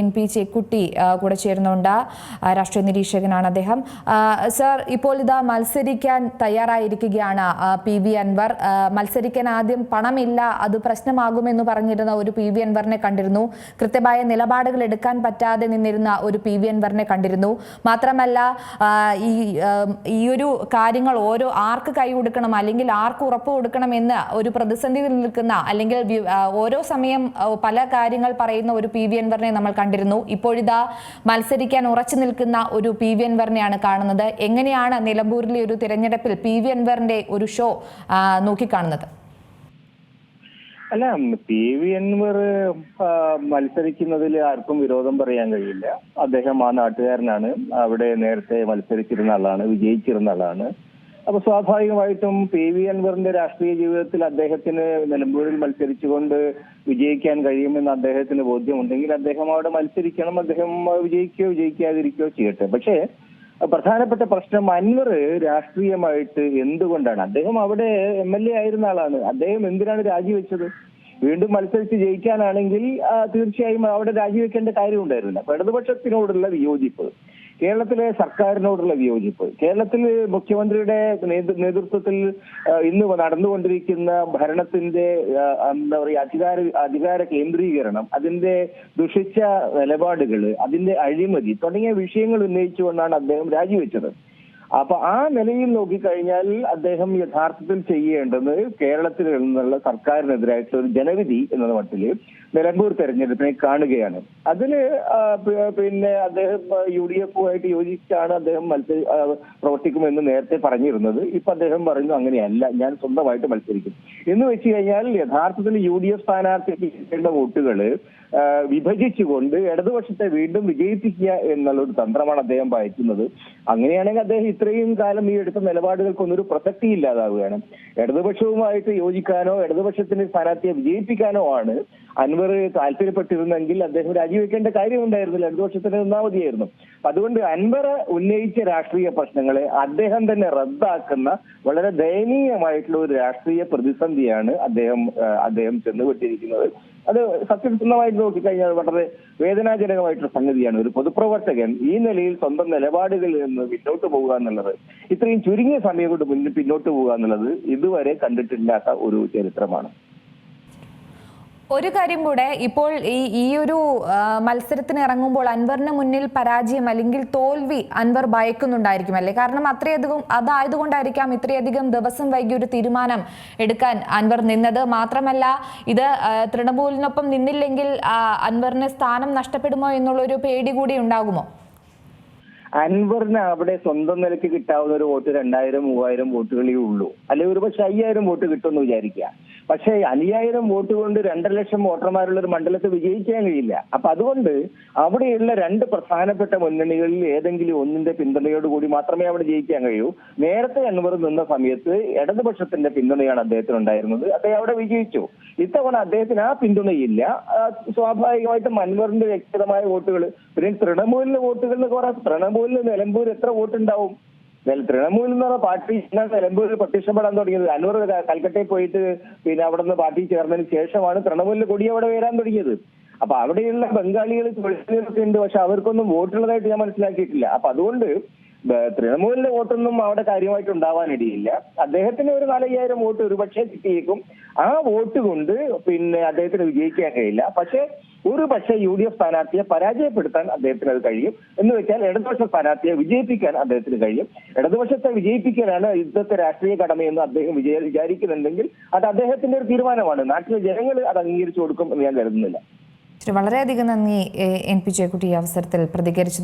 N P Chekkutty കൂടെ ചേരുന്നുണ്ട്. രാഷ്ട്രീയ നിരീക്ഷകനാണ് അദ്ദേഹം. സർ ഇപ്പോൾ ഇതാ മത്സരിക്കാൻ തയ്യാറായിരിക്കുകയാണ് പി വി അൻവർ. മത്സരിക്കാൻ ആദ്യം പണമില്ല അത് പ്രശ്നമാകുമെന്ന് പറഞ്ഞിരുന്ന ഒരു പി വി അൻവറിനെ കണ്ടിരുന്നു. കൃത്യമായ നിലപാടുകൾ എടുക്കാൻ പറ്റാതെ നിന്നിരുന്ന ഒരു പി വി അൻവറിനെ കണ്ടിരുന്നു. മാത്രമല്ല ഈ ഈ ഒരു കാര്യങ്ങൾ ഓരോ ആർക്ക് കൈ കൊടുക്കണം അല്ലെങ്കിൽ ആർക്ക് ഉറപ്പ് കൊടുക്കണം എന്ന് ഒരു പ്രതിസന്ധിയിൽ നിൽക്കുന്ന അല്ലെങ്കിൽ ഓരോ സമയം പല കാര്യങ്ങൾ പറയുന്ന ഒരു പി വി അൻവറിനെ നമ്മൾ കണ്ടിരുന്നു. ഇപ്പോഴിതാ മത്സരിക്കാൻ ഉറച്ചു നിൽക്കുന്ന ഒരു പി വി അൻവറിനെയാണ് കാണുന്നത്. എങ്ങനെയാണ് നിലമ്പൂരിലെ ഒരു തിരഞ്ഞെടുപ്പിൽ പി വി അൻവറിന്റെ ഒരു ഷോ നോക്കിക്കാണുന്നത്? അല്ല പി വി അൻവർ മത്സരിക്കുന്നതിൽ ആർക്കും വിരോധം പറയാൻ കഴിയില്ല. അദ്ദേഹം ആ നാട്ടുകാരനാണ്. അവിടെ നേരത്തെ മത്സരിച്ചിരുന്ന ആളാണ് വിജയിച്ചിരുന്ന ആളാണ്. അപ്പൊ സ്വാഭാവികമായിട്ടും പി വി അൻവറിന്റെ രാഷ്ട്രീയ ജീവിതത്തിൽ അദ്ദേഹത്തിന് നിലമ്പൂരിൽ മത്സരിച്ചുകൊണ്ട് വിജയിക്കാൻ കഴിയുമെന്ന് അദ്ദേഹത്തിന് ബോധ്യമുണ്ടെങ്കിൽ അദ്ദേഹം അവിടെ മത്സരിക്കണം അദ്ദേഹം വിജയിക്കുകയോ വിജയിക്കാതിരിക്കുകയോ ചെയ്യട്ടെ. പക്ഷേ പ്രധാനപ്പെട്ട പ്രശ്നം അൻവർ രാഷ്ട്രീയമായിട്ട് എന്തുകൊണ്ടാണ്? അദ്ദേഹം അവിടെ എം എൽ എ ആയിരുന്ന ആളാണ്. അദ്ദേഹം എന്തിനാണ് രാജിവെച്ചത്? വീണ്ടും മത്സരിച്ച് ജയിക്കാനാണെങ്കിൽ തീർച്ചയായും അവിടെ രാജിവെക്കേണ്ട കാര്യമുണ്ടായിരുന്നില്ല. ഇടതുപക്ഷത്തിനോടുള്ള വിയോജിപ്പ്. കേരളത്തിലെ സർക്കാരിനോടുള്ള വിയോജിപ്പ്. കേരളത്തിൽ മുഖ്യമന്ത്രിയുടെ നേതൃത്വത്തിൽ ഇന്ന് നടന്നുകൊണ്ടിരിക്കുന്ന ഭരണത്തിന്റെ എന്താ പറയുക അധികാര അധികാര കേന്ദ്രീകരണം അതിന്റെ ദുഷിച്ച നിലപാടുകൾ അതിന്റെ അഴിമതി തുടങ്ങിയ വിഷയങ്ങൾ ഉന്നയിച്ചുകൊണ്ടാണ് അദ്ദേഹം രാജിവെച്ചത്. അപ്പൊ ആ നിലയിൽ നോക്കിക്കഴിഞ്ഞാൽ അദ്ദേഹം യഥാർത്ഥത്തിൽ ചെയ്യേണ്ടത് കേരളത്തിൽ നിന്നുള്ള സർക്കാരിനെതിരായിട്ടുള്ള ഒരു ജനവിധി എന്ന മട്ടിൽ നിലമ്പൂർ തെരഞ്ഞെടുപ്പിനെ കാണുകയാണ്. അതിൽ പിന്നെ അദ്ദേഹം യു ഡി എഫുമായിട്ട് യോജിച്ചാണ് അദ്ദേഹം മത്സരി പ്രവർത്തിക്കുമെന്ന് നേരത്തെ പറഞ്ഞിരുന്നത്. ഇപ്പൊ അദ്ദേഹം പറയുന്നു അങ്ങനെയല്ല. ഞാൻ സ്വന്തമായിട്ട് മത്സരിക്കും. എന്ന് വെച്ച് കഴിഞ്ഞാൽ യഥാർത്ഥത്തിൽ യു ഡി എഫ് സ്ഥാനാർത്ഥിക്ക് കിട്ടേണ്ട വോട്ടുകൾ വിഭജിച്ചുകൊണ്ട് ഇടതുപക്ഷത്തെ വീണ്ടും വിജയിപ്പിക്കുക എന്നുള്ള ഒരു തന്ത്രമാണ് അദ്ദേഹം പയറ്റുന്നത് അങ്ങനെയാണെങ്കിൽ അദ്ദേഹം ഇത്രയും കാലം ഈ എടുത്ത നിലപാടുകൾക്കൊന്നും ഒരു പ്രസക്തി ഇല്ലാതാവുകയാണ്. ഇടതുപക്ഷവുമായിട്ട് യോജിക്കാനോ ഇടതുപക്ഷത്തിന്റെ സ്ഥാനാർത്ഥിയെ വിജയിപ്പിക്കാനോ ആണ് അൻവർ താല്പര്യപ്പെട്ടിരുന്നെങ്കിൽ അദ്ദേഹം രാജിവെക്കേണ്ട കാര്യമുണ്ടായിരുന്നില്ല. ഇടതുപക്ഷത്തിന് ഒന്നാമതിയായിരുന്നു അതുകൊണ്ട് അൻവർ ഉന്നയിച്ച രാഷ്ട്രീയ പ്രശ്നങ്ങളെ അദ്ദേഹം തന്നെ റദ്ദാക്കുന്ന വളരെ ദയനീയമായിട്ടുള്ള ഒരു രാഷ്ട്രീയ പ്രതിസന്ധിയാണ് അദ്ദേഹം അദ്ദേഹം ചെന്നുപെട്ടിരിക്കുന്നത്. അത് സത്യസന്ധമായിട്ട് നോക്കിക്കഴിഞ്ഞാൽ വളരെ വേദനാജനകമായിട്ടുള്ള സംഗതിയാണ്. ഒരു പൊതുപ്രവർത്തകൻ ഈ നിലയിൽ സ്വന്തം നിലപാടുകളിൽ നിന്ന് പിന്നോട്ട് പോകുക എന്നുള്ളത് ഇത്രയും ചുരുങ്ങിയ സമയം കൊണ്ട് മുന്നിൽ പിന്നോട്ട് പോകുക എന്നുള്ളത് ഇതുവരെ കണ്ടിട്ടില്ലാത്ത ഒരു ചരിത്രമാണ്. ഒരു കാര്യം കൂടെ ഇപ്പോൾ ഈ ഈ ഒരു മത്സരത്തിന് ഇറങ്ങുമ്പോൾ അൻവറിന് മുന്നിൽ പരാജയം അല്ലെങ്കിൽ തോൽവി അൻവർ ഭയക്കുന്നുണ്ടായിരിക്കും അല്ലേ? കാരണം അത്രയധികം അതായതുകൊണ്ടായിരിക്കാം ഇത്രയധികം ദിവസം വൈകി ഒരു തീരുമാനം എടുക്കാൻ അൻവർ നിന്നത്. മാത്രമല്ല ഇത് തൃണമൂലിനൊപ്പം നിന്നില്ലെങ്കിൽ അൻവറിന് സ്ഥാനം നഷ്ടപ്പെടുമോ എന്നുള്ളൊരു പേടി കൂടി ഉണ്ടാകുമോ? അൻവറിന് അവിടെ സ്വന്തം നിലയ്ക്ക് കിട്ടാവുന്ന ഒരു വോട്ട് രണ്ടായിരം മൂവായിരം വോട്ടുകളേ ഉള്ളൂ. അല്ലെങ്കിൽ ഒരു പക്ഷെ അയ്യായിരം വോട്ട് കിട്ടുമെന്ന് വിചാരിക്കുക. പക്ഷേ അയ്യായിരം വോട്ട് കൊണ്ട് രണ്ടര ലക്ഷം വോട്ടർമാരുള്ള ഒരു മണ്ഡലത്തെ വിജയിക്കാൻ കഴിയില്ല. അപ്പൊ അതുകൊണ്ട് അവിടെയുള്ള രണ്ട് പ്രധാനപ്പെട്ട മുന്നണികളിൽ ഏതെങ്കിലും ഒന്നിന്റെ പിന്തുണയോടുകൂടി മാത്രമേ അവിടെ ജയിക്കാൻ കഴിയൂ. നേരത്തെ അൻവർ നിന്ന സമയത്ത് ഇടതുപക്ഷത്തിന്റെ പിന്തുണയാണ് അദ്ദേഹത്തിന് ഉണ്ടായിരുന്നത്. അദ്ദേഹം അവിടെ വിജയിച്ചു. ഇത്തവണ അദ്ദേഹത്തിന് ആ പിന്തുണയില്ല. സ്വാഭാവികമായിട്ടും അൻവറിന്റെ വ്യക്തിഗതമായ വോട്ടുകൾ പിന്നെ തൃണമൂലിന്റെ വോട്ടുകൾ എന്ന് പറയാം തൃണമൂലിന് നിലമ്പൂർ എത്ര വോട്ടുണ്ടാവും? തൃണമൂൽ എന്ന് പറഞ്ഞ പാർട്ടി നിലമ്പൂരിൽ പ്രത്യക്ഷപ്പെടാൻ തുടങ്ങിയത്. അൻവർ കൽക്കട്ടയിൽ പോയിട്ട് പിന്നെ അവിടെ നിന്ന് പാർട്ടി ചേർന്നതിന് ശേഷമാണ് തൃണമൂലിന്റെ കൊടി അവിടെ വരാൻ തുടങ്ങിയത്. അപ്പൊ അവിടെയുള്ള ബംഗാളികൾ തൊഴിലാളികളൊക്കെ ഉണ്ട് പക്ഷെ അവർക്കൊന്നും വോട്ടുള്ളതായിട്ട് ഞാൻ മനസ്സിലാക്കിയിട്ടില്ല. അപ്പൊ അതുകൊണ്ട് തൃണമൂലിന്റെ വോട്ടൊന്നും അവിടെ കാര്യമായിട്ട് ഉണ്ടാവാനിടയില്ല അദ്ദേഹത്തിന് ഒരു നാലയ്യായിരം വോട്ട് ഒരുപക്ഷെ കിട്ടിയേക്കും. ആ വോട്ട് കൊണ്ട് പിന്നെ അദ്ദേഹത്തിന് വിജയിക്കാൻ കഴിയില്ല. പക്ഷേ ഒരു പക്ഷേ യു ഡി എഫ് സ്ഥാനാർത്ഥിയെ പരാജയപ്പെടുത്താൻ അദ്ദേഹത്തിന് അത് കഴിയും. എന്ന് വെച്ചാൽ ഇടതുപക്ഷ സ്ഥാനാർത്ഥിയെ വിജയിപ്പിക്കാൻ അദ്ദേഹത്തിന് കഴിയും. ഇടതുപക്ഷത്തെ വിജയിപ്പിക്കാനാണ് യുദ്ധത്തെ രാഷ്ട്രീയ കടമയെന്ന് അദ്ദേഹം വിജയ വിചാരിക്കുന്നുണ്ടെങ്കിൽ അത് അദ്ദേഹത്തിന്റെ ഒരു തീരുമാനമാണ്. നാട്ടിലെ ജനങ്ങൾ അത് അംഗീകരിച്ചു കൊടുക്കും എന്ന് ഞാൻ കരുതുന്നില്ല. വളരെയധികം നന്ദി എൻ. പി. ജയക്കുട്ടി അവസരത്തിൽ പ്രതികരിച്ചതിൽ.